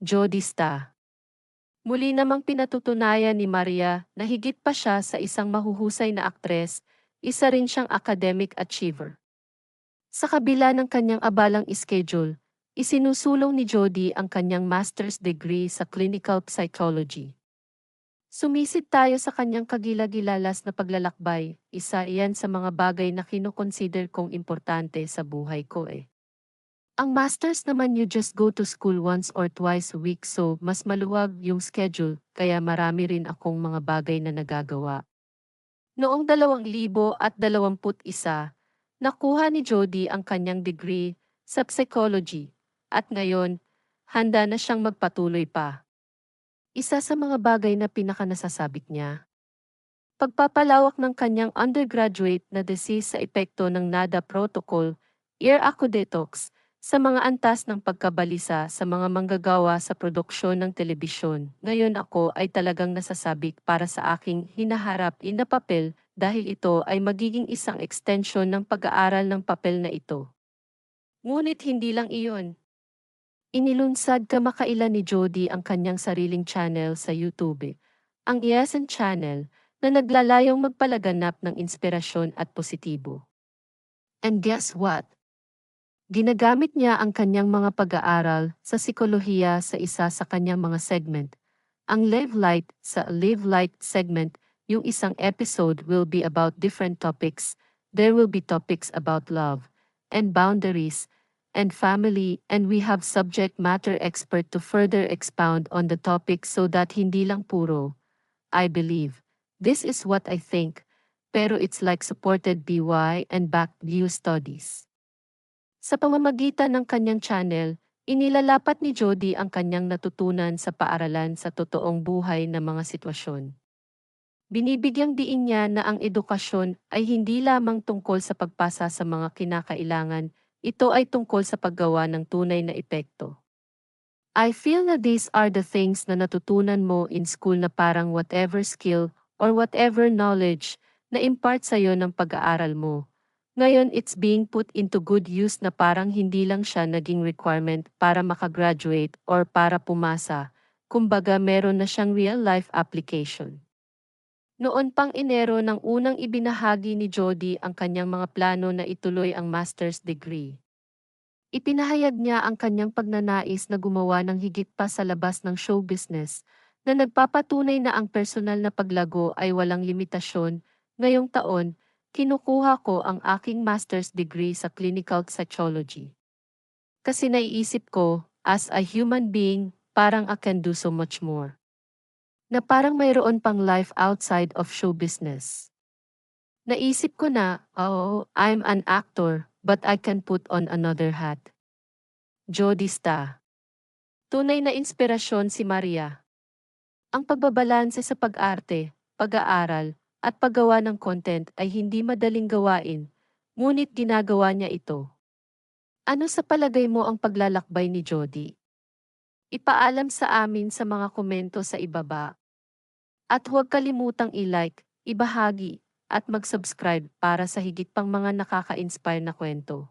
Jodista. Muli namang pinatutunayan ni Maria na higit pa siya sa isang mahuhusay na aktres, isa rin siyang academic achiever. Sa kabila ng kanyang abalang schedule, isinusulong ni Jody ang kanyang master's degree sa clinical psychology. Sumisid tayo sa kanyang kagilagilalas na paglalakbay, isa iyan sa mga bagay na kinoconsider kong importante sa buhay ko eh. Ang masters naman you just go to school once or twice a week so mas maluwag yung schedule kaya marami rin akong mga bagay na nagagawa. Noong 2021, nakuha ni Jody ang kanyang degree sa psychology at ngayon, handa na siyang magpatuloy pa. Isa sa mga bagay na pinakanasasabik niya. Pagpapalawak ng kanyang undergraduate na thesis sa epekto ng NADA protocol, ear ako detox, sa mga antas ng pagkabalisa sa mga manggagawa sa produksyon ng telebisyon. Ngayon ako ay talagang nasasabik para sa aking hinaharap in papel dahil ito ay magiging isang extension ng pag-aaral ng papel na ito. Ngunit hindi lang iyon. Inilunsad kamakailan ni Jody ang kanyang sariling channel sa YouTube, ang Iasan Channel, na naglalayong magpalaganap ng inspirasyon at positibo. And guess what? Ginagamit niya ang kanyang mga pag-aaral sa psikolohiya sa isa sa kanyang mga segment. Ang Live Light sa Live Light segment, yung isang episode will be about different topics. There will be topics about love and boundaries, and family and we have subject matter expert to further expound on the topic so that hindi lang puro, I believe, this is what I think, pero it's like supported BY and backed new studies. Sa pamamagitan ng kanyang channel, inilalapat ni Jody ang kanyang natutunan sa paaralan sa totoong buhay na mga sitwasyon. Binibigyang diin niya na ang edukasyon ay hindi lamang tungkol sa pagpasa sa mga kinakailangan, ito ay tungkol sa paggawa ng tunay na epekto. I feel na these are the things na natutunan mo in school na parang whatever skill or whatever knowledge na impart sa'yo ng pag-aaral mo. Ngayon it's being put into good use na parang hindi lang siya naging requirement para makagraduate or para pumasa, kumbaga meron na siyang real-life application. Noon pang Enero nang unang ibinahagi ni Jody ang kanyang mga plano na ituloy ang master's degree. Ipinahayag niya ang kanyang pagnanais na gumawa ng higit pa sa labas ng show business, na nagpapatunay na ang personal na paglago ay walang limitasyon. Ngayong taon, kinukuha ko ang aking master's degree sa clinical psychology. Kasi naiisip ko, as a human being, parang I can do so much more na parang mayroon pang life outside of show business. Naisip ko na, oh, I'm an actor, but I can put on another hat. Jodista. Tunay na inspirasyon si Maria. Ang pagbabalanse sa pag-arte, pag-aaral, at paggawa ng content ay hindi madaling gawain, ngunit ginagawa niya ito. Ano sa palagay mo ang paglalakbay ni Jody? Ipaalam sa amin sa mga komento sa ibaba. At huwag kalimutang i-like, ibahagi, at mag-subscribe para sa higit pang mga nakaka-inspire na kwento.